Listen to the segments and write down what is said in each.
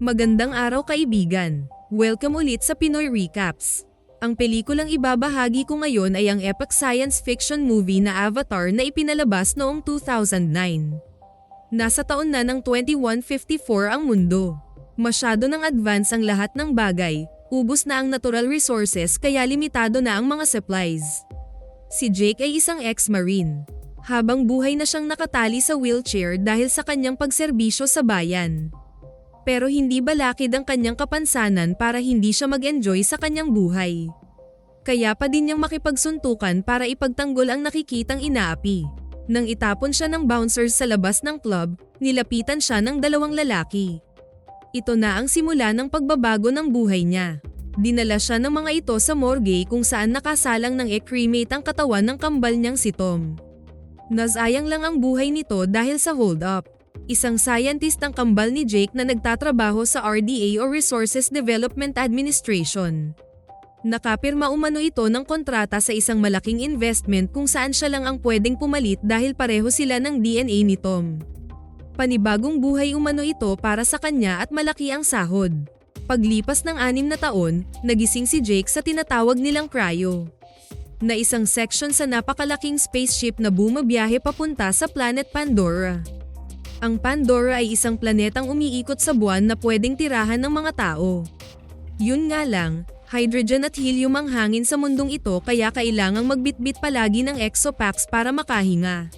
Magandang araw kaibigan. Welcome ulit sa Pinoy Recaps. Ang pelikulang ibabahagi ko ngayon ay ang epic science fiction movie na Avatar na ipinalabas noong 2009. Nasa taon na ng 2154 ang mundo. Masyado ng advance ang lahat ng bagay, ubos na ang natural resources kaya limitado na ang mga supplies. Si Jake ay isang ex-marine. Habang buhay na siyang nakatali sa wheelchair dahil sa kanyang pagserbisyo sa bayan. Pero hindi balakid ang kanyang kapansanan para hindi siya mag-enjoy sa kanyang buhay. Kaya pa din niyang makipagsuntukan para ipagtanggol ang nakikitang inaapi. Nang itapon siya ng bouncers sa labas ng club, nilapitan siya ng dalawang lalaki. Ito na ang simula ng pagbabago ng buhay niya. Dinala siya ng mga ito sa morgue kung saan nakasalang ng e-cremate ang katawan ng kambal niyang si Tom. Nasayang lang ang buhay nito dahil sa hold-up. Isang scientist ang kambal ni Jake na nagtatrabaho sa RDA o Resources Development Administration. Nakapirma umano ito ng kontrata sa isang malaking investment kung saan siya lang ang pwedeng pumalit dahil pareho sila ng DNA ni Tom. Panibagong buhay umano ito para sa kanya at malaki ang sahod. Paglipas ng anim na taon, nagising si Jake sa tinatawag nilang cryo na isang section sa napakalaking spaceship na bumabiyahe papunta sa planet Pandora. Ang Pandora ay isang planetang umiikot sa buwan na pwedeng tirahan ng mga tao. Yun nga lang, hydrogen at helium ang hangin sa mundong ito kaya kailangang magbitbit palagi ng exopacks para makahinga.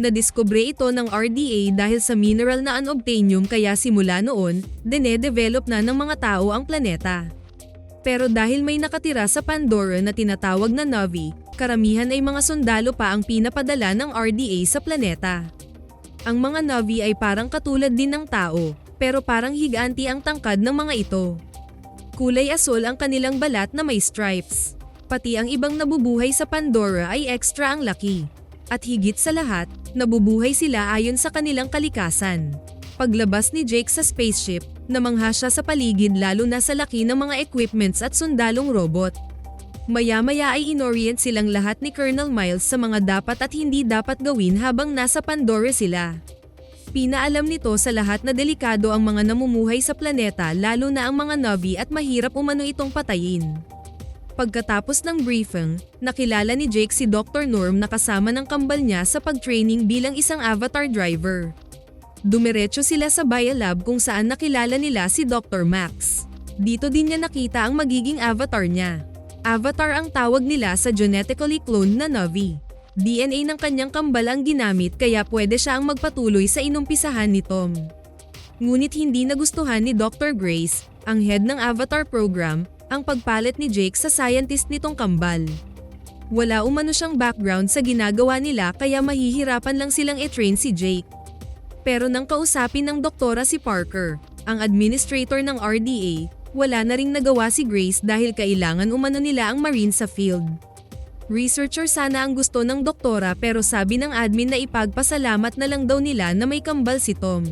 Nadiskubre ito ng RDA dahil sa mineral na unobtainium kaya simula noon, dine-develop na ng mga tao ang planeta. Pero dahil may nakatira sa Pandora na tinatawag na Navi, karamihan ay mga sundalo pa ang pinapadala ng RDA sa planeta. Ang mga Navi ay parang katulad din ng tao, pero parang higanti ang tangkad ng mga ito. Kulay asul ang kanilang balat na may stripes. Pati ang ibang nabubuhay sa Pandora ay extra ang laki. At higit sa lahat, nabubuhay sila ayon sa kanilang kalikasan. Paglabas ni Jake sa spaceship, namangha siya sa paligid lalo na sa laki ng mga equipments at sundalong robot. Maya-maya ay inorient silang lahat ni Colonel Miles sa mga dapat at hindi dapat gawin habang nasa Pandora sila. Pinaalam nito sa lahat na delikado ang mga namumuhay sa planeta lalo na ang mga Navi at mahirap umano itong patayin. Pagkatapos ng briefing, nakilala ni Jake si Dr. Norm na kasama ng kambal niya sa pag-training bilang isang avatar driver. Dumiretso sila sa biolab kung saan nakilala nila si Dr. Max. Dito din niya nakita ang magiging avatar niya. Avatar ang tawag nila sa genetically cloned na Navi. DNA ng kanyang kambal ang ginamit kaya pwede siya ang magpatuloy sa inumpisahan ni Tom. Ngunit hindi nagustuhan ni Dr. Grace, ang head ng Avatar program, ang pagpalit ni Jake sa scientist nitong kambal. Wala umano siyang background sa ginagawa nila kaya mahihirapan lang silang i-train si Jake. Pero nang kausapin ng doktora si Parker, ang administrator ng RDA, wala na ring nagawa si Grace dahil kailangan umano nila ang marine sa field. Researcher sana ang gusto ng doktora pero sabi ng admin na ipagpasalamat na lang daw nila na may kambal si Tom.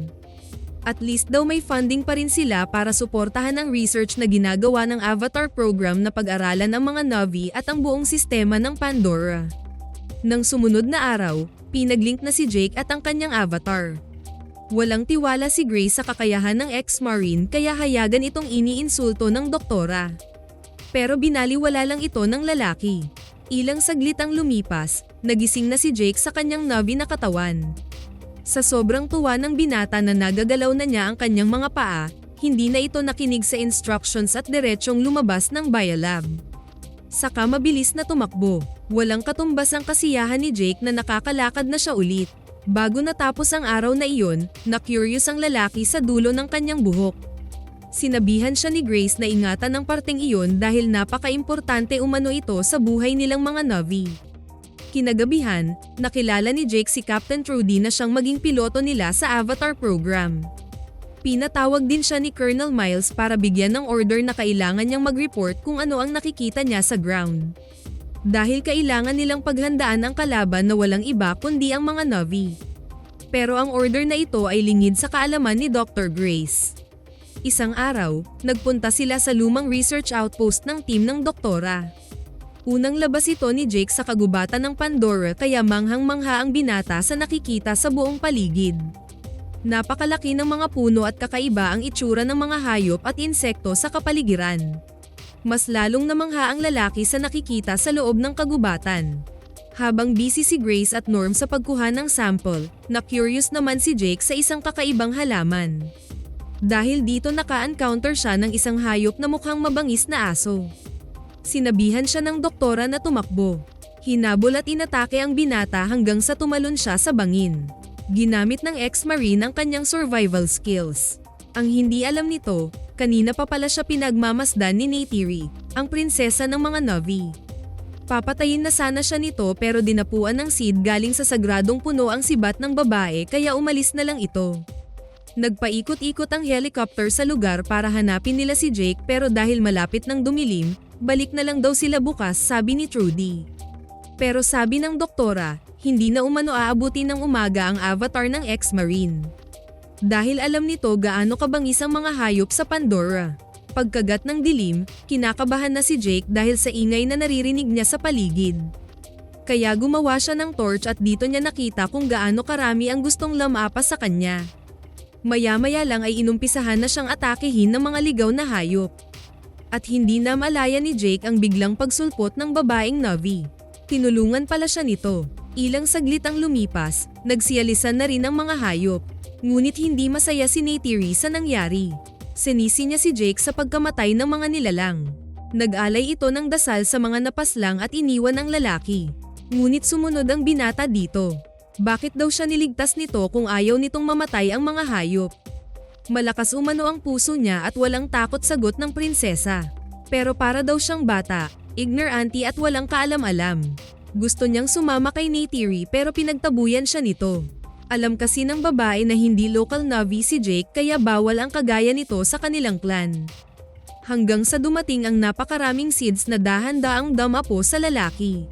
At least daw may funding pa rin sila para suportahan ang research na ginagawa ng Avatar program na pag-aralan ng mga Navi at ang buong sistema ng Pandora. Nang sumunod na araw, pinaglink na si Jake at ang kanyang avatar. Walang tiwala si Grace sa kakayahan ng ex-marine kaya hayagan itong iniinsulto ng doktora. Pero binaliwala lang ito ng lalaki. Ilang saglit ang lumipas, nagising na si Jake sa kanyang Navi na katawan. Sa sobrang tuwa ng binata na nagagalaw na niya ang kanyang mga paa, hindi na ito nakinig sa instructions at diretsyong lumabas ng biolab. Saka mabilis na tumakbo. Walang katumbas ang kasiyahan ni Jake na nakakalakad na siya ulit. Bago natapos ang araw na iyon, na-curious ang lalaki sa dulo ng kanyang buhok. Sinabihan siya ni Grace na ingatan ng parteng iyon dahil napaka-importante umano ito sa buhay nilang mga Navi. Kinagabihan, nakilala ni Jake si Captain Trudy na siyang maging piloto nila sa Avatar program. Pinatawag din siya ni Colonel Miles para bigyan ng order na kailangan niyang mag-report kung ano ang nakikita niya sa ground. Dahil kailangan nilang paghandaan ang kalaban na walang iba kundi ang mga Navi. Pero ang order na ito ay lingid sa kaalaman ni Dr. Grace. Isang araw, nagpunta sila sa lumang research outpost ng team ng doktora. Unang labas ito ni Jake sa kagubatan ng Pandora kaya manghang-mangha ang binata sa nakikita sa buong paligid. Napakalaki ng mga puno at kakaiba ang itsura ng mga hayop at insekto sa kapaligiran. Mas lalong namangha ang lalaki sa nakikita sa loob ng kagubatan. Habang busy si Grace at Norm sa pagkuha ng sample, na-curious naman si Jake sa isang kakaibang halaman. Dahil dito naka-encounter siya ng isang hayop na mukhang mabangis na aso. Sinabihan siya ng doktora na tumakbo. Hinabol at inatake ang binata hanggang sa tumalon siya sa bangin. Ginamit ng ex-marine ang kanyang survival skills. Ang hindi alam nito, kanina pa pala siya pinagmamasdan ni Neytiri, ang prinsesa ng mga Navi. Papatayin na sana siya nito pero dinapuan ng seed galing sa sagradong puno ang sibat ng babae kaya umalis na lang ito. Nagpaikot-ikot ang helicopter sa lugar para hanapin nila si Jake pero dahil malapit ng dumilim, balik na lang daw sila bukas sabi ni Trudy. Pero sabi ng doktora, hindi na umano aabutin ng umaga ang avatar ng ex-marine. Dahil alam nito gaano kabangis ang mga hayop sa Pandora. Pagkagat ng dilim, kinakabahan na si Jake dahil sa ingay na naririnig niya sa paligid. Kaya gumawa siya ng torch at dito niya nakita kung gaano karami ang gustong lamapas sa kanya. Maya-maya lang ay inumpisahan na siyang atakehin ng mga ligaw na hayop. At hindi na malaya ni Jake ang biglang pagsulpot ng babaeng Navi. Tinulungan pala siya nito. Ilang saglit ang lumipas, nagsiyalisan na rin ang mga hayop. Ngunit hindi masaya si Neytiri sa nangyari. Sinisi niya si Jake sa pagkamatay ng mga nilalang. Nag-alay ito ng dasal sa mga napaslang at iniwan ang lalaki. Ngunit sumunod ang binata dito. Bakit daw siya niligtas nito kung ayaw nitong mamatay ang mga hayop? Malakas umano ang puso niya at walang takot sagot ng prinsesa. Pero para daw siyang bata, ignorante at walang kaalam-alam. Gusto niyang sumama kay Neytiri pero pinagtabuyan siya nito. Alam kasi ng babae na hindi local Navi si Jake kaya bawal ang kagaya nito sa kanilang clan. Hanggang sa dumating ang napakaraming seeds na dahan-daang damapo sa lalaki.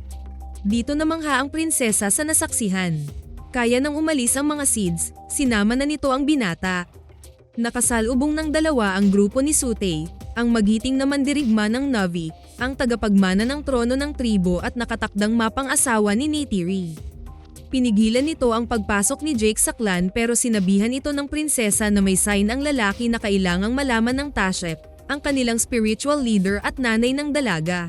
Dito namangha ang prinsesa sa nasaksihan. Kaya nang umalis ang mga seeds, sinama na nito ang binata. Nakasalubong ng dalawa ang grupo ni Sutey, ang magiting na mandirigma ng Navi, ang tagapagmana ng trono ng tribo at nakatakdang mapang asawa ni Neytiri. Pinigilan nito ang pagpasok ni Jake sa clan pero sinabihan ito ng prinsesa na may sign ang lalaki na kailangang malaman ng Tashep, ang kanilang spiritual leader at nanay ng dalaga.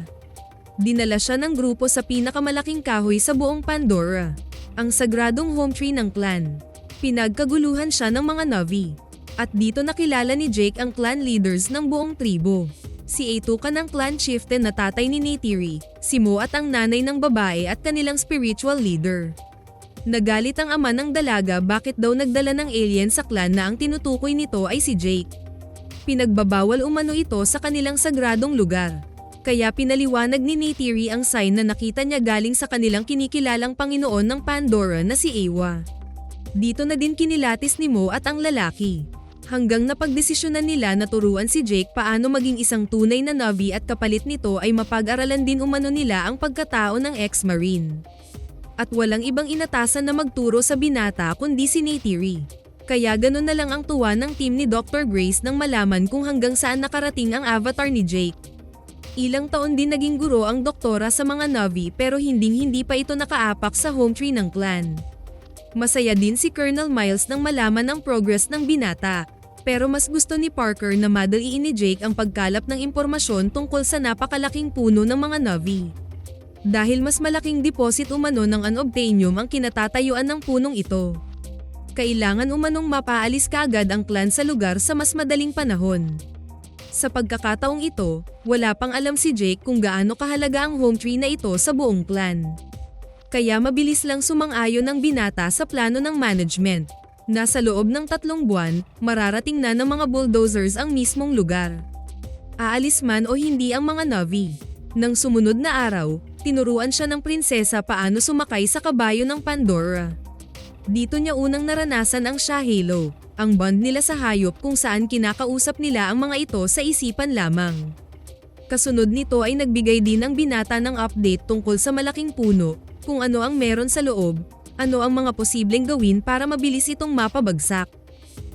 Dinala siya ng grupo sa pinakamalaking kahoy sa buong Pandora, ang sagradong home tree ng clan. Pinagkaguluhan siya ng mga Navi. At dito nakilala ni Jake ang clan leaders ng buong tribo. Si Etuka ng clan chieftain na tatay ni Neytiri, si Mo at ang nanay ng babae at kanilang spiritual leader. Nagalit ang ama ng dalaga bakit daw nagdala ng alien sa clan na ang tinutukoy nito ay si Jake. Pinagbabawal umano ito sa kanilang sagradong lugar. Kaya pinaliwanag ni Neytiri ang sign na nakita niya galing sa kanilang kinikilalang Panginoon ng Pandora na si Ewa. Dito na din kinilatis ni Mo at ang lalaki. Hanggang napagdesisyonan nila na turuan si Jake paano maging isang tunay na Navi at kapalit nito ay mapag-aralan din umano nila ang pagkatao ng ex-marine. At walang ibang inatasan na magturo sa binata kundi si Neytiri. Kaya ganun na lang ang tuwa ng team ni Dr. Grace nang malaman kung hanggang saan nakarating ang avatar ni Jake. Ilang taon din naging guro ang doktora sa mga Navi pero hinding-hindi pa ito nakaapak sa home tree ng clan. Masaya din si Colonel Miles nang malaman ang progress ng binata. Pero mas gusto ni Parker na madaliin ni Jake ang pagkalap ng impormasyon tungkol sa napakalaking puno ng mga Navi. Dahil mas malaking deposit umano ng unobtainium ang kinatatayuan ng punong ito. Kailangan umanong mapaalis kaagad ang clan sa lugar sa mas madaling panahon. Sa pagkakataong ito, wala pang alam si Jake kung gaano kahalaga ang home tree na ito sa buong clan. Kaya mabilis lang sumang-ayon ng binata sa plano ng management. Nasa loob ng tatlong buwan, mararating na ng mga bulldozers ang mismong lugar. Aalis man o hindi ang mga Navi. Nang sumunod na araw, tinuruan siya ng prinsesa paano sumakay sa kabayo ng Pandora. Dito niya unang naranasan ang Shahalo, ang bond nila sa hayop kung saan kinakausap nila ang mga ito sa isipan lamang. Kasunod nito ay nagbigay din ang binata ng update tungkol sa malaking puno, kung ano ang meron sa loob, ano ang mga posibleng gawin para mabilis itong mapabagsak.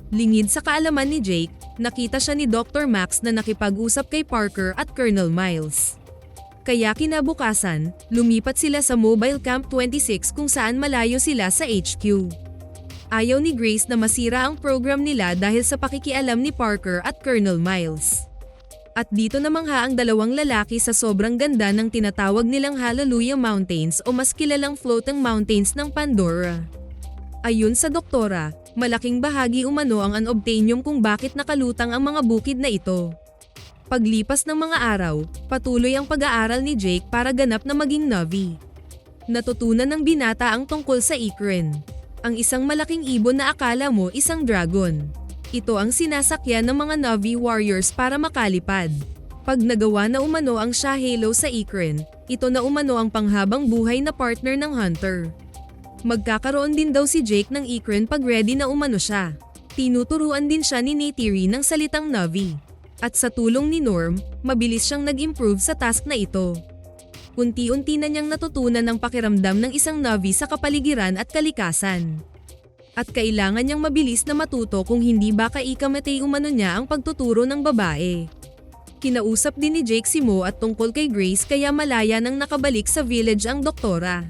Lingid sa kaalaman ni Jake, nakita siya ni Dr. Max na nakipag-usap kay Parker at Colonel Miles. Kaya kinabukasan, lumipat sila sa Mobile Camp 26 kung saan malayo sila sa HQ. Ayaw ni Grace na masira ang program nila dahil sa pakikialam ni Parker at Colonel Miles. At dito namangha ang dalawang lalaki sa sobrang ganda ng tinatawag nilang Hallelujah Mountains o mas kilalang Floating Mountains ng Pandora. Ayon sa doktora, malaking bahagi umano ang unobtainium kung bakit nakalutang ang mga bukid na ito. Paglipas ng mga araw, patuloy ang pag-aaral ni Jake para ganap na maging Navi. Natutunan ng binata ang tungkol sa Ikrin. Ang isang malaking ibon na akala mo isang dragon. Ito ang sinasakyan ng mga Navi warriors para makalipad. Pag nagawa na umano ang Shahalo sa Ikrin, ito na umano ang panghabang buhay na partner ng hunter. Magkakaroon din daw si Jake ng Ikrin pag ready na umano siya. Tinuturuan din siya ni Neytiri ng salitang Navi. At sa tulong ni Norm, mabilis siyang nag-improve sa task na ito. Unti-unti na niyang natutunan ang pakiramdam ng isang Navi sa kapaligiran at kalikasan. At kailangan niyang mabilis na matuto kung hindi baka ikamatay umano niya ang pagtuturo ng babae. Kinausap din ni Jake si Mo at tungkol kay Grace kaya malaya nang nakabalik sa village ang doktora.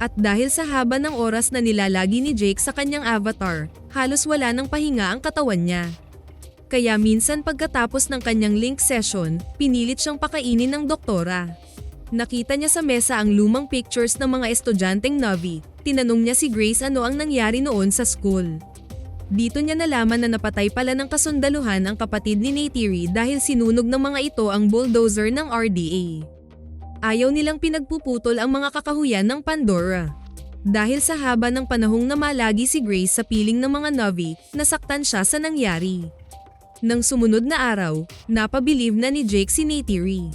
At dahil sa haba ng oras na nilalagi ni Jake sa kanyang avatar, halos wala ng pahinga ang katawan niya. Kaya minsan pagkatapos ng kanyang link session, pinilit siyang pakainin ng doktora. Nakita niya sa mesa ang lumang pictures ng mga estudyanteng Navi. Tinanong niya si Grace ano ang nangyari noon sa school. Dito niya nalaman na napatay pala ng kasundaluhan ang kapatid ni Neytiri dahil sinunog ng mga ito ang bulldozer ng RDA. Ayaw nilang pinagpuputol ang mga kakahuyan ng Pandora. Dahil sa haba ng panahong namalagi si Grace sa piling ng mga Navi, nasaktan siya sa nangyari. Nang sumunod na araw, napabilib na ni Jake si Neytiri.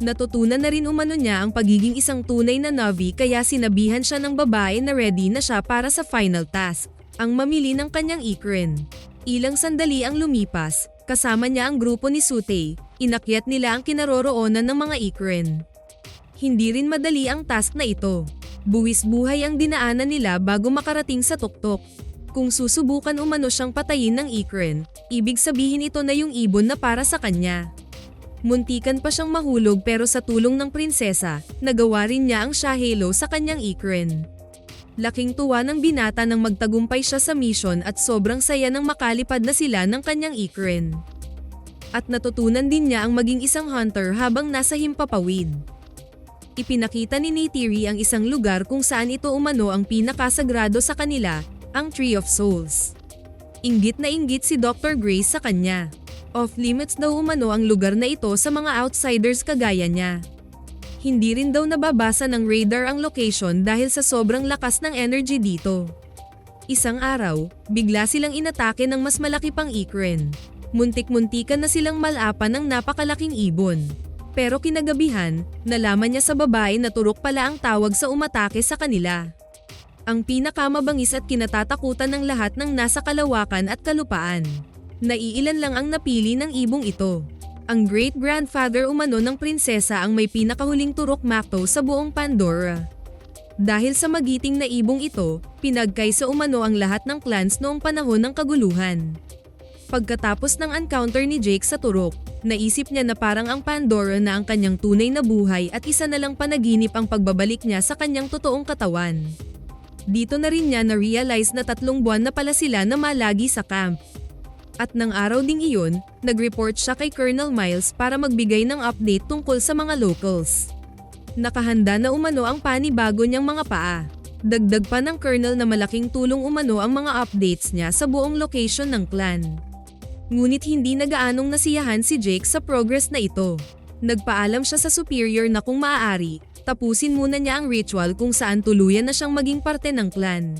Natutunan na rin umano niya ang pagiging isang tunay na Navi kaya sinabihan siya ng babae na ready na siya para sa final task, ang mamili ng kanyang ikrin. Ilang sandali ang lumipas, kasama niya ang grupo ni Sute, inakyat nila ang kinaroroonan ng mga ikrin. Hindi rin madali ang task na ito. Buwis buhay ang dinaanan nila bago makarating sa tuktok. Kung susubukan umano siyang patayin ng ikrin, ibig sabihin ito na yung ibon na para sa kanya. Muntikan pa siyang mahulog pero sa tulong ng prinsesa, nagawa rin niya ang Shahelo sa kanyang ikrin. Laking tuwa ng binata nang magtagumpay siya sa mission at sobrang saya nang makalipad na sila ng kanyang ikrin. At natutunan din niya ang maging isang hunter habang nasa himpapawid. Ipinakita ni Neytiri ang isang lugar kung saan ito umano ang pinakasagrado sa kanila, ang Tree of Souls. Inggit na inggit si Dr. Grace sa kanya. Off-limits daw umano ang lugar na ito sa mga outsiders kagaya niya. Hindi rin daw nababasa ng radar ang location dahil sa sobrang lakas ng energy dito. Isang araw, bigla silang inatake ng mas malaki pang ikren. Muntik-muntikan na silang malapan ng napakalaking ibon. Pero kinagabihan, nalaman niya sa babae na turok pala ang tawag sa umatake sa kanila. Ang pinakamabangis at kinatatakutan ng lahat ng nasa kalawakan at kalupaan. Naiilan lang ang napili ng ibong ito. Ang great-grandfather umano ng prinsesa ang may pinakahuling turok makto sa buong Pandora. Dahil sa magiting na ibong ito, pinagkaysa umano ang lahat ng clans noong panahon ng kaguluhan. Pagkatapos ng encounter ni Jake sa turok, naisip niya na parang ang Pandora na ang kanyang tunay na buhay at isa na lang panaginip ang pagbabalik niya sa kanyang totoong katawan. Dito na rin niya na-realize na tatlong buwan na pala sila na malagi sa camp. At ng araw ding iyon, nag-report siya kay Colonel Miles para magbigay ng update tungkol sa mga locals. Nakahanda na umano ang panibago niyang mga paa. Dagdag pa ng Colonel na malaking tulong umano ang mga updates niya sa buong location ng clan. Ngunit hindi nagaanong nasiyahan si Jake sa progress na ito. Nagpaalam siya sa superior na kung maaari, tapusin muna niya ang ritual kung saan tuluyan na siyang maging parte ng clan.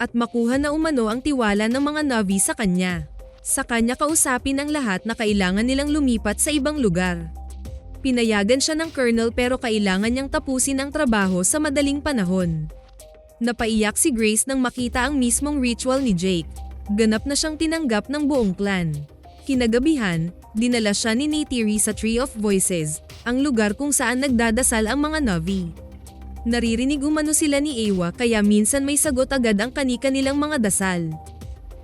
At makuha na umano ang tiwala ng mga Navi sa kanya. Sa kanya kausapin ang lahat na kailangan nilang lumipat sa ibang lugar. Pinayagan siya ng colonel pero kailangan niyang tapusin ang trabaho sa madaling panahon. Napaiyak si Grace nang makita ang mismong ritual ni Jake. Ganap na siyang tinanggap ng buong clan. Kinagabihan, dinala siya ni Neytiri sa Tree of Voices, ang lugar kung saan nagdadasal ang mga Navi. Naririnig umano sila ni Ewa kaya minsan may sagot agad ang kanika nilang mga dasal.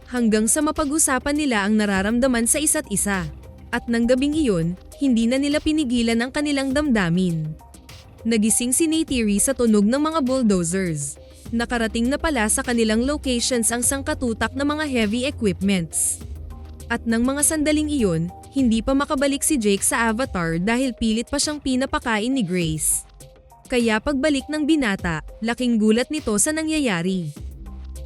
Hanggang sa mapag-usapan nila ang nararamdaman sa isa't isa. At nang gabing iyon, hindi na nila pinigilan ang kanilang damdamin. Nagising si Neytiri sa tunog ng mga bulldozers. Nakarating na pala sa kanilang locations ang sangkatutak na mga heavy equipments. At ng mga sandaling iyon, hindi pa makabalik si Jake sa Avatar dahil pilit pa siyang pinapakain ni Grace. Kaya pagbalik ng binata, laking gulat nito sa nangyayari.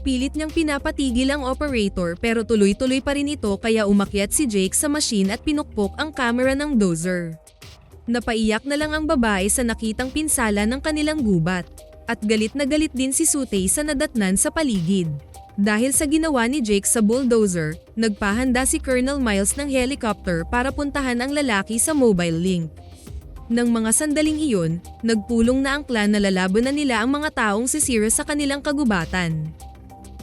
Pilit niyang pinapatigil ang operator pero tuloy-tuloy pa rin ito kaya umakyat si Jake sa machine at pinukpok ang camera ng dozer. Napaiyak na lang ang babae sa nakitang pinsala ng kanilang gubat. At galit na galit din si Sutay sa nadatnan sa paligid. Dahil sa ginawa ni Jake sa bulldozer, nagpahanda si Colonel Miles ng helicopter para puntahan ang lalaki sa mobile link. Nang mga sandaling iyon, nagpulong na ang clan na lalaban na nila ang mga taong sisira sa kanilang kagubatan.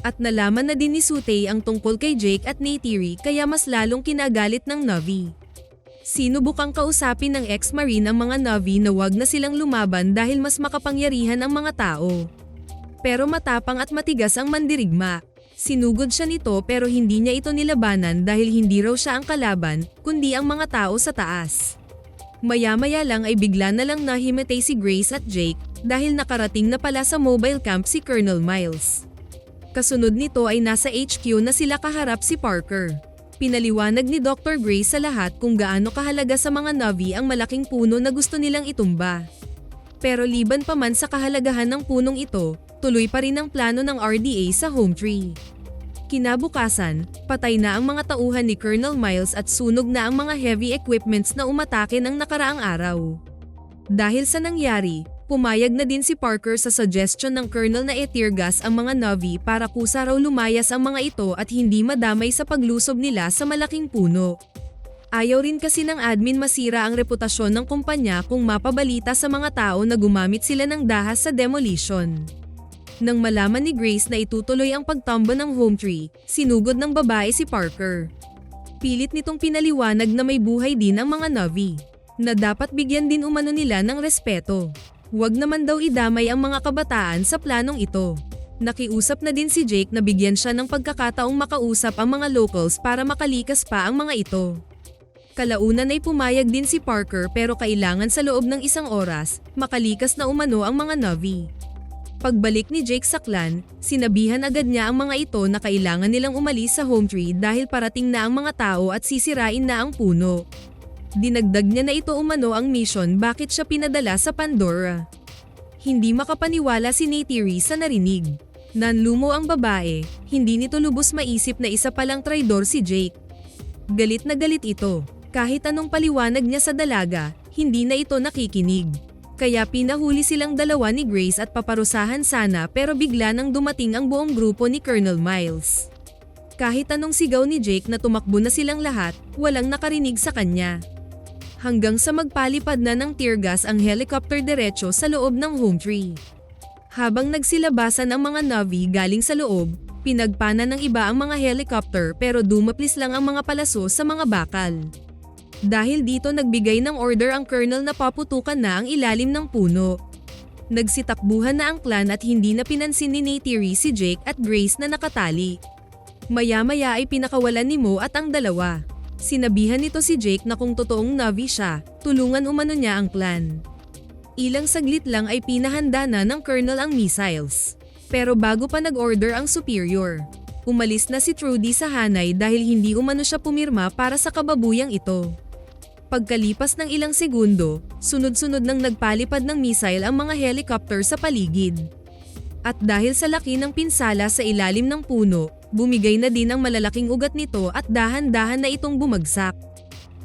At nalaman na din ni Sutay ang tungkol kay Jake at Neytiri kaya mas lalong kinagalit ng Navi. Sinubukang kausapin ng ex-marine ang mga Navi na wag na silang lumaban dahil mas makapangyarihan ang mga tao. Pero matapang at matigas ang mandirigma. Sinugod siya nito pero hindi niya ito nilabanan dahil hindi raw siya ang kalaban, kundi ang mga tao sa taas. Maya-maya lang ay bigla na lang nahimatay si Grace at Jake dahil nakarating na pala sa mobile camp si Colonel Miles. Kasunod nito ay nasa HQ na sila kaharap si Parker. Pinaliwanag ni Dr. Grace sa lahat kung gaano kahalaga sa mga Navi ang malaking puno na gusto nilang itumba. Pero liban pa man sa kahalagahan ng punong ito, tuloy pa rin ang plano ng RDA sa home tree. Kinabukasan, patay na ang mga tauhan ni Colonel Miles at sunog na ang mga heavy equipments na umatake ng nakaraang araw. Dahil sa nangyari, pumayag na din si Parker sa suggestion ng Colonel na e-tear gas ang mga Navi para kusa raw lumayas ang mga ito at hindi madamay sa paglusob nila sa malaking puno. Ayaw rin kasi ng admin masira ang reputasyon ng kumpanya kung mapabalita sa mga tao na gumamit sila ng dahas sa demolition. Nang malaman ni Grace na itutuloy ang pagtamba ng home tree, sinugod ng babae si Parker. Pilit nitong pinaliwanag na may buhay din ang mga Navi, na dapat bigyan din umano nila ng respeto. Huwag naman daw idamay ang mga kabataan sa planong ito. Nakiusap na din si Jake na bigyan siya ng pagkakataong makausap ang mga locals para makalikas pa ang mga ito. Kalaunan ay pumayag din si Parker pero kailangan sa loob ng isang oras, makalikas na umano ang mga Navi. Pagbalik ni Jake sa clan, sinabihan agad niya ang mga ito na kailangan nilang umalis sa home tree dahil parating na ang mga tao at sisirain na ang puno. Dinagdag niya na ito umano ang mission bakit siya pinadala sa Pandora. Hindi makapaniwala si Neytiri sa narinig. Nanlumo ang babae, hindi nito lubos maisip na isa palang traidor si Jake. Galit na galit ito, kahit anong paliwanag niya sa dalaga, hindi na ito nakikinig. Kaya pinahuli silang dalawa ni Grace at paparusahan sana pero bigla nang dumating ang buong grupo ni Colonel Miles. Kahit anong sigaw ni Jake na tumakbo na silang lahat, walang nakarinig sa kanya. Hanggang sa magpalipad na ng tear gas ang helicopter diretso sa loob ng home tree. Habang nagsilabasan ang mga Navi galing sa loob, pinagpana ng iba ang mga helicopter pero dumaplis lang ang mga palaso sa mga bakal. Dahil dito nagbigay ng order ang colonel na paputukan na ang ilalim ng puno. Nagsitakbuhan na ang clan at hindi na pinansin ni Neytiri si Jake at Grace na nakatali. Maya-maya ay pinakawalan ni Mo at ang dalawa. Sinabihan nito si Jake na kung totoong Navi siya, tulungan umano niya ang clan. Ilang saglit lang ay pinahanda na ng colonel ang missiles. Pero bago pa nag-order ang superior, umalis na si Trudy sa Hanay dahil hindi umano siya pumirma para sa kababuyang ito. Pagkalipas ng ilang segundo, sunod-sunod nang nagpalipad ng missile ang mga helicopter sa paligid. At dahil sa laki ng pinsala sa ilalim ng puno, bumigay na din ang malalaking ugat nito at dahan-dahan na itong bumagsak.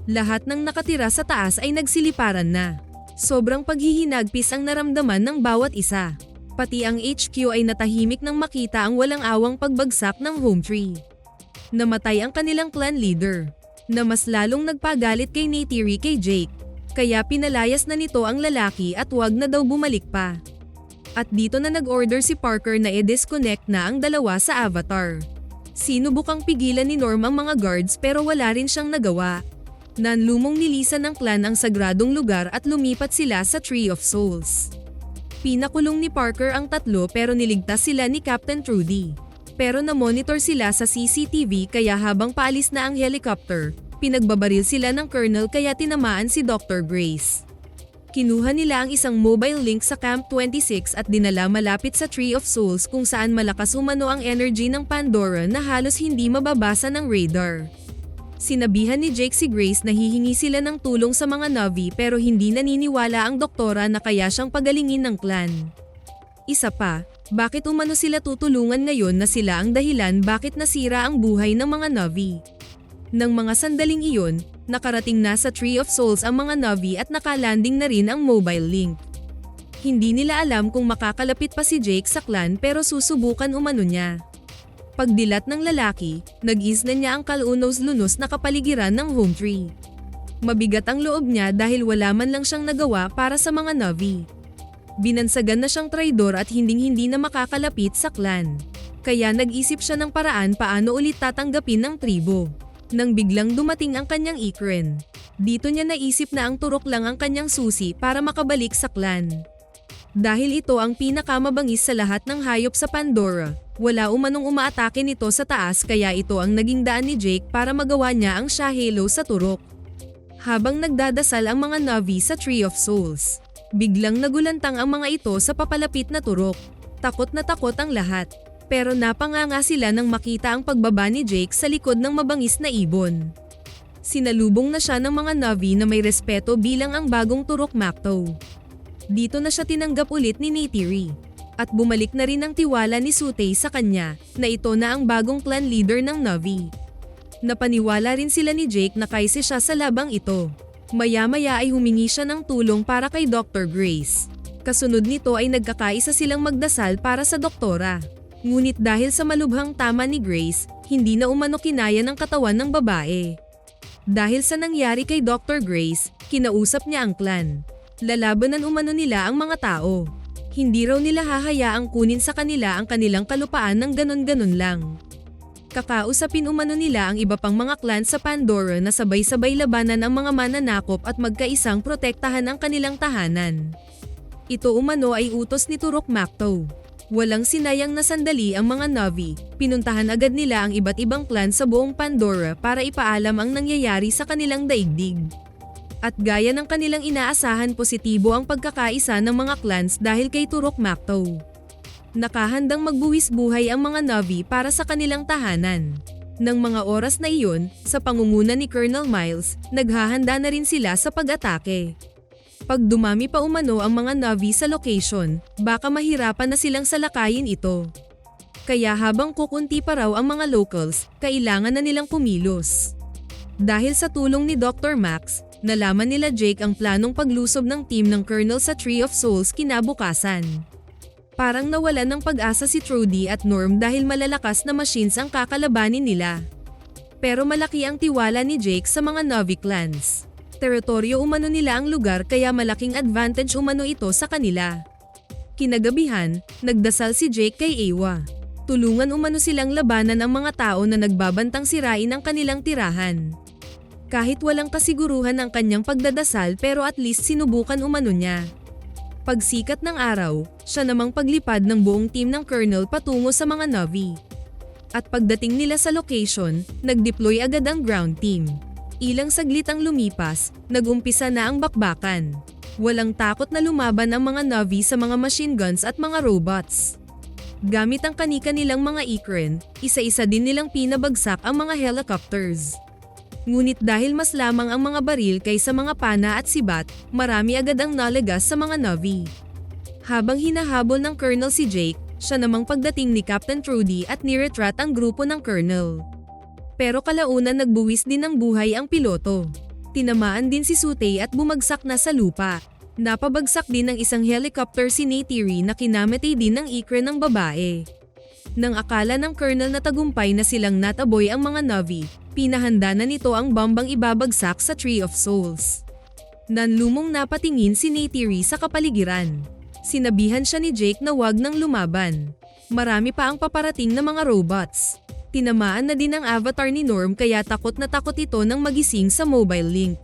Lahat ng nakatira sa taas ay nagsiliparan na. Sobrang paghihinagpis ang naramdaman ng bawat isa. Pati ang HQ ay natahimik nang makita ang walang awang pagbagsak ng home tree. Namatay ang kanilang clan leader, na mas lalong nagpagalit kay Neytiri kay Jake. Kaya pinalayas na nito ang lalaki at wag na daw bumalik pa. At dito na nag-order si Parker na i-disconnect na ang dalawa sa avatar. Sinubukang pigilan ni Norm ang mga guards pero wala rin siyang nagawa. Nanlumong nilisan ng clan ang sagradong lugar at lumipat sila sa Tree of Souls. Pinakulong ni Parker ang tatlo pero niligtas sila ni Captain Trudy. Pero na-monitor sila sa CCTV kaya habang paalis na ang helicopter, pinagbabaril sila ng colonel kaya tinamaan si Dr. Grace. Kinuha nila ang isang mobile link sa Camp 26 at dinala malapit sa Tree of Souls kung saan malakas umano ang energy ng Pandora na halos hindi mababasa ng radar. Sinabihan ni Jake si Grace na hihingi sila ng tulong sa mga Navi pero hindi naniniwala ang doktora na kaya siyang pagalingin ng clan. Isa pa, bakit umano sila tutulungan ngayon na sila ang dahilan bakit nasira ang buhay ng mga Navi? Nang mga sandaling iyon, nakarating na sa Tree of Souls ang mga Navi at nakalanding na rin ang mobile link. Hindi nila alam kung makakalapit pa si Jake sa clan pero susubukan umano niya. Pagdilat ng lalaki, nag-isna niya ang kalunos-lunos na kapaligiran ng home tree. Mabigat ang loob niya dahil wala man lang siyang nagawa para sa mga Navi. Binansagan na siyang traidor at hinding-hindi na makakalapit sa clan. Kaya nag-isip siya ng paraan paano ulit tatanggapin ng tribo. Nang biglang dumating ang kanyang ikren. Dito niya naisip na ang turok lang ang kanyang susi para makabalik sa clan. Dahil ito ang pinakamabangis sa lahat ng hayop sa Pandora, wala umanong umaatake nito sa taas kaya ito ang naging daan ni Jake para magawa niya ang Shahelo sa turok. Habang nagdadasal ang mga Navi sa Tree of Souls, biglang nagulantang ang mga ito sa papalapit na turok. Takot na takot ang lahat. Pero napanganga sila nang makita ang pagbaba ni Jake sa likod ng mabangis na ibon. Sinalubong na siya ng mga Navi na may respeto bilang ang bagong turok Makto. Dito na siya tinanggap ulit ni Neytiri. At bumalik na rin ang tiwala ni Sutey sa kanya na ito na ang bagong clan leader ng Navi. Napaniwala rin sila ni Jake na kaisi siya sa labang ito. Maya-maya ay humingi siya ng tulong para kay Dr. Grace. Kasunod nito ay nagkakaisa silang magdasal para sa doktora. Ngunit dahil sa malubhang tama ni Grace, hindi na umano kinaya ng katawan ng babae. Dahil sa nangyari kay Dr. Grace, kinausap niya ang clan. Lalabanan umano nila ang mga tao. Hindi raw nila hahayaang kunin sa kanila ang kanilang kalupaan ng ganon-ganon lang. Kakausapin umano nila ang iba pang mga clan sa Pandora na sabay-sabay labanan ang mga mananakop at magkaisang protektahan ang kanilang tahanan. Ito umano ay utos ni Turok Makto. Walang sinayang na sandali ang mga Navi, pinuntahan agad nila ang iba't ibang clan sa buong Pandora para ipaalam ang nangyayari sa kanilang daigdig. At gaya ng kanilang inaasahan positibo ang pagkakaisa ng mga clans dahil kay Turok Makto. Nakahandang magbuwis buhay ang mga Navi para sa kanilang tahanan. Nang mga oras na iyon, sa pangunguna ni Colonel Miles, naghahanda na rin sila sa pag-atake. Pag dumami pa umano ang mga Navi sa location, baka mahirapan na silang salakayin ito. Kaya habang kukunti pa raw ang mga locals, kailangan na nilang pumilos. Dahil sa tulong ni Dr. Max, nalaman nila Jake ang planong paglusob ng team ng Colonel sa Tree of Souls kinabukasan. Parang nawalan ng pag-asa si Trudy at Norm dahil malalakas na machines ang kakalabanin nila. Pero malaki ang tiwala ni Jake sa mga Navi clans. Teritoryo umano nila ang lugar kaya malaking advantage umano ito sa kanila. Kinagabihan, nagdasal si Jake kay Ewa. Tulungan umano silang labanan ang mga tao na nagbabantang sirain ang kanilang tirahan. Kahit walang kasiguruhan ang kanyang pagdadasal pero at least sinubukan umano niya. Pagsikat ng araw, siya namang paglipad ng buong team ng Colonel patungo sa mga Navi. At pagdating nila sa location, nag-deploy agad ang ground team. Ilang saglit ang lumipas, nagumpisa na ang bakbakan. Walang takot na lumaban ang mga Navi sa mga machine guns at mga robots. Gamit ang kanika nilang mga ikren, isa-isa din nilang pinabagsak ang mga helicopters. Ngunit dahil mas lamang ang mga baril kaysa mga pana at sibat, marami agad ang nalagas sa mga Navi. Habang hinahabol ng Colonel si Jake, siya namang pagdating ni Captain Trudy at niretrat ang grupo ng Colonel. Pero kalaunan nagbuwis din ng buhay ang piloto. Tinamaan din si Sutey at bumagsak na sa lupa. Napabagsak din ng isang helicopter si Neytiri na kinamatay din ng ikre ng babae. Nang akala ng colonel na tagumpay na silang nataboy ang mga Navi, pinahanda na nito ang bombang ibabagsak sa Tree of Souls. Nanlumong napatingin si Neytiri sa kapaligiran. Sinabihan siya ni Jake na wag nang lumaban. Marami pa ang paparating na mga robots. Tinamaan na din ang avatar ni Norm kaya takot na takot ito nang magising sa mobile link.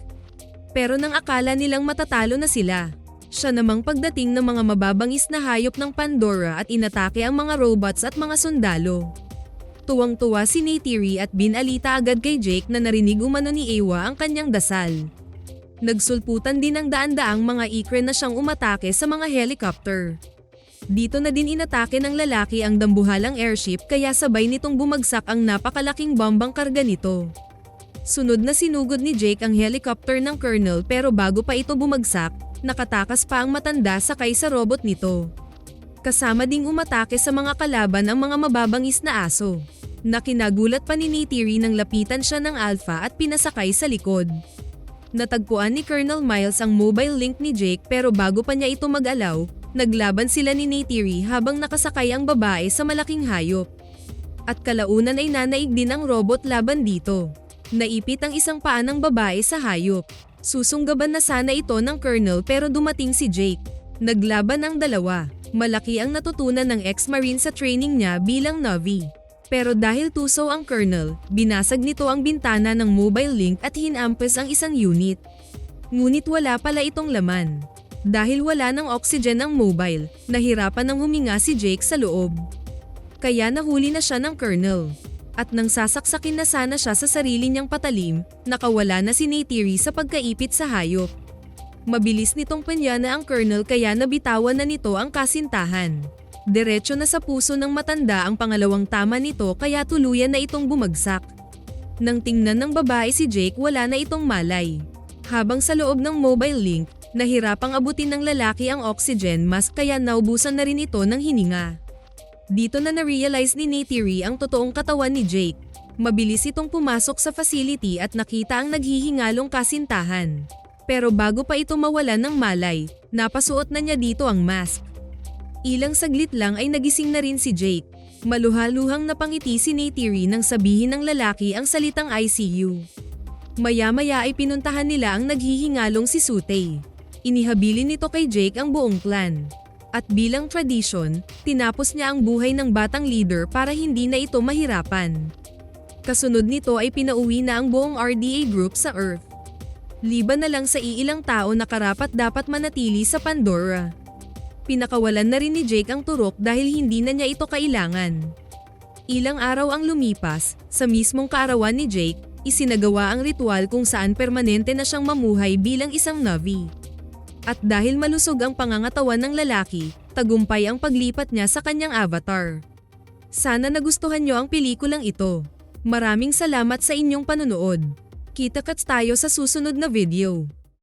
Pero nang akala nilang matatalo na sila, siya namang pagdating ng mga mababangis na hayop ng Pandora at inatake ang mga robots at mga sundalo. Tuwang-tuwa si Neytiri at binalita agad kay Jake na narinig umano ni Ewa ang kanyang dasal. Nagsulputan din ng daan-daang mga ikre na siyang umatake sa mga helicopter. Dito na din inatake ng lalaki ang dambuhalang airship kaya sabay nitong bumagsak ang napakalaking bombang karga nito. Sunod na sinugod ni Jake ang helicopter ng Colonel pero bago pa ito bumagsak, nakatakas pa ang matanda sakay sa robot nito. Kasama ding umatake sa mga kalaban ang mga mababangis na aso. Nakinagulat pa ni Neytiri nang lapitan siya ng Alpha at pinasakay sa likod. Natagpuan ni Colonel Miles ang mobile link ni Jake pero bago pa niya ito mag-alaw, naglaban sila ni Neytiri habang nakasakay ang babae sa malaking hayop. At kalaunan ay nanaig din ang robot laban dito. Naipit ang isang paa ng babae sa hayop. Susunggaban na sana ito ng Colonel pero dumating si Jake. Naglaban ang dalawa. Malaki ang natutunan ng ex-marine sa training niya bilang Navi. Pero dahil tuso ang Colonel, binasag nito ang bintana ng mobile link at hinampes ang isang unit. Ngunit wala pala itong laman. Dahil wala ng oxygen ang mobile, nahirapan ng huminga si Jake sa loob. Kaya nahuli na siya ng Colonel. At nang sasaksakin na sana siya sa sarili niyang patalim, nakawala na si Neytiri sa pagkaipit sa hayop. Mabilis nitong panyana ang Colonel kaya nabitawan na nito ang kasintahan. Diretso na sa puso ng matanda ang pangalawang tama nito kaya tuluyan na itong bumagsak. Nang tingnan ng babae si Jake wala na itong malay. Habang sa loob ng mobile link, nahirapang abutin ng lalaki ang oxygen mask kaya naubusan na rin ito ng hininga. Dito na na-realize ni Neytiri ang totoong katawan ni Jake. Mabilis itong pumasok sa facility at nakita ang naghihingalong kasintahan. Pero bago pa ito mawalan ng malay, napasuot na niya dito ang mask. Ilang saglit lang ay nagising na rin si Jake. Maluhaluhang napangiti si Neytiri nang sabihin ng lalaki ang salitang ICU. Maya-maya ay pinuntahan nila ang naghihingalong si Sutey. Inihabilin nito kay Jake ang buong plan. At bilang tradisyon, tinapos niya ang buhay ng batang leader para hindi na ito mahirapan. Kasunod nito ay pinauwi na ang buong RDA group sa Earth. Liban na lang sa iilang tao na karapat dapat manatili sa Pandora. Pinakawalan na rin ni Jake ang turok dahil hindi na niya ito kailangan. Ilang araw ang lumipas, sa mismong kaarawan ni Jake, isinagawa ang ritual kung saan permanente na siyang mamuhay bilang isang Navi. At dahil malusog ang pangangatawan ng lalaki, tagumpay ang paglipat niya sa kanyang avatar. Sana nagustuhan niyo ang pelikulang ito. Maraming salamat sa inyong panonood. Kita-kits tayo sa susunod na video.